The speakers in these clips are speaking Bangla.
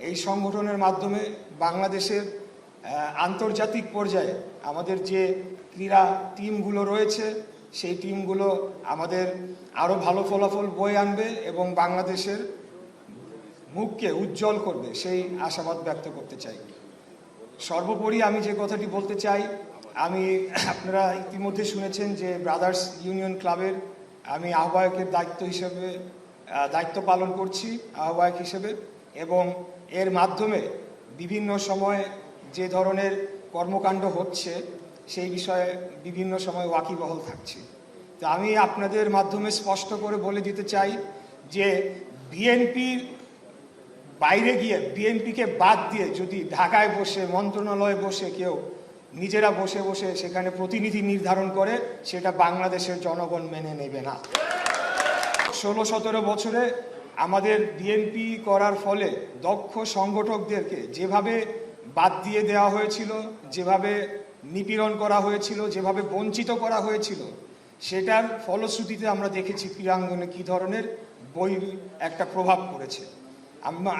এই সংগঠনের মাধ্যমে বাংলাদেশের আন্তর্জাতিক পর্যায়ে আমাদের যে ক্রীড়া টিমগুলো রয়েছে, সেই টিমগুলো আমাদের আরও ভালো ফলাফল বয়ে আনবে এবং বাংলাদেশের মুখকে উজ্জ্বল করবে, সেই আশাবাদ ব্যক্ত করতে চাই। সর্বোপরি আমি যে কথাটি বলতে চাই, আমি, আপনারা ইতিমধ্যে শুনেছেন যে ব্রাদার্স ইউনিয়ন ক্লাবের আমি আহ্বায়কের দায়িত্ব হিসেবে দায়িত্ব পালন করছি, আহ্বায়ক হিসেবে এবং এর মাধ্যমে বিভিন্ন সময়ে যে ধরনের কর্মকাণ্ড হচ্ছে, সেই বিষয়ে বিভিন্ন সময় ওয়াকিবহল থাকছে। তো আমি আপনাদের মাধ্যমে স্পষ্ট করে বলে দিতে চাই যে বিএনপির বাইরে গিয়ে, বিএনপিকে বাদ দিয়ে যদি ঢাকায় বসে, মন্ত্রণালয়ে বসে কেউ, নিজেরা বসে বসে সেখানে প্রতিনিধি নির্ধারণ করে, সেটা বাংলাদেশের জনগণ মেনে নেবে না। ষোলো সতেরো বছরে আমাদের বিএনপি করার ফলে দক্ষ সংগঠকদেরকে যেভাবে বাদ দিয়ে দেওয়া হয়েছিল, যেভাবে নিপীড়ন করা হয়েছিল, যেভাবে বঞ্চিত করা হয়েছিল, সেটার ফলশ্রুতিতে আমরা দেখেছি ক্রীড়াঙ্গনে কী ধরনের বই একটা প্রভাব পড়েছে।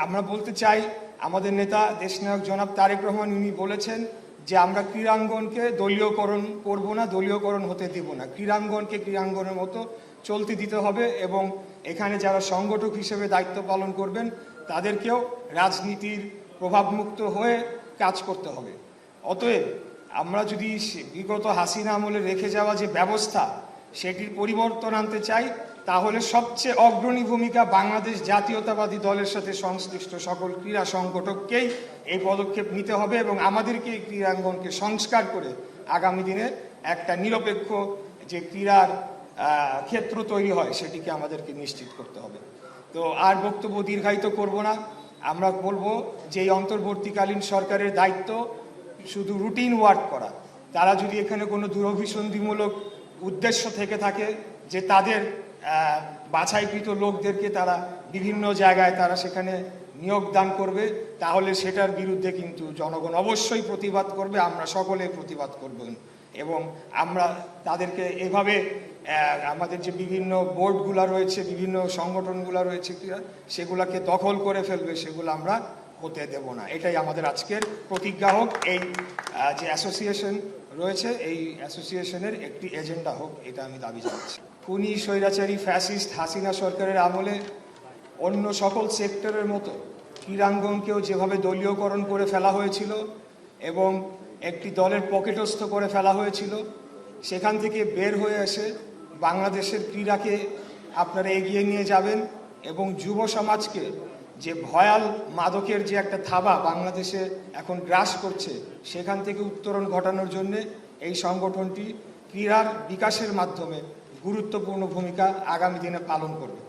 আমরা বলতে চাই, আমাদের নেতা দেশনায়ক জনাব তারেক রহমান, উনি বলেছেন যে আমরা ক্রীড়াঙ্গনকে দলীয়করণ করব না, দলীয়করণ হতে দেব না। ক্রীড়াঙ্গনকে ক্রীড়াঙ্গনের মতো চলতে দিতে হবে এবং এখানে যারা সংগঠক হিসেবে দায়িত্ব পালন করবেন, তাদেরকেও রাজনীতির প্রভাবমুক্ত হয়ে কাজ করতে হবে। অতএব আমরা যদি বিগত হাসিনা আমলে রেখে যাওয়া যে ব্যবস্থা, সেটির পরিবর্তন আনতে চাই তাহলে সবচেয়ে অগ্রণী ভূমিকা বাংলাদেশ জাতীয়তাবাদী দলের সাথে সংশ্লিষ্ট সকল ক্রীড়া সংগঠককেই এই পদক্ষেপ নিতে হবে এবং আমাদেরকে এই ক্রীড়াঙ্গনকে সংস্কার করে আগামী দিনে একটা নিরপেক্ষ যে ক্রীড়ার ক্ষেত্র তৈরি হয় সেটিকে আমাদেরকে নিশ্চিত করতে হবে। তো আর বক্তব্য দীর্ঘায়িত করব না। আমরা বলব যে এই অন্তর্বর্তীকালীন সরকারের দায়িত্ব শুধু রুটিন ওয়ার্ক করা। তারা যদি এখানে কোনো দুরভিসন্ধিমূলক উদ্দেশ্য থেকে থাকে যে তাদের বাছাইকৃত লোকদেরকে তারা বিভিন্ন জায়গায় তারা সেখানে নিয়োগ দান করবে, তাহলে সেটার বিরুদ্ধে কিন্তু জনগণ অবশ্যই প্রতিবাদ করবে, আমরা সকলে প্রতিবাদ করবেন এবং আমরা তাদেরকে এভাবে আমাদের যে বিভিন্ন বোর্ডগুলো রয়েছে, বিভিন্ন সংগঠনগুলো রয়েছে, সেগুলাকে দখল করে ফেলবে, সেগুলো আমরা হতে দেব না। এটাই আমাদের আজকের প্রতিজ্ঞা হোক। এই যে অ্যাসোসিয়েশন রয়েছে, এই অ্যাসোসিয়েশনের একটি এজেন্ডা হোক, এটা আমি দাবি জানাচ্ছি। খুনি, স্বৈরাচারী, ফ্যাসিস্ট হাসিনা সরকারের আমলে অন্য সকল সেক্টরের মতো ক্রীড়াঙ্গনকেও যেভাবে দলীয়করণ করে ফেলা হয়েছিল এবং একটি দলের পকেটস্থ করে ফেলা হয়েছিল, সেখান থেকে বের হয়ে এসে বাংলাদেশের ক্রীড়াকে আপনারা এগিয়ে নিয়ে যাবেন এবং যুব সমাজকে যে ভয়াল মাদকের যে একটা থাবা বাংলাদেশে এখন গ্রাস করছে, সেখান থেকে উত্তরণ ঘটানোর জন্যে এই সংগঠনটি ক্রীড়ার বিকাশের মাধ্যমে গুরুত্বপূর্ণ ভূমিকা আগামী দিনে পালন করবে।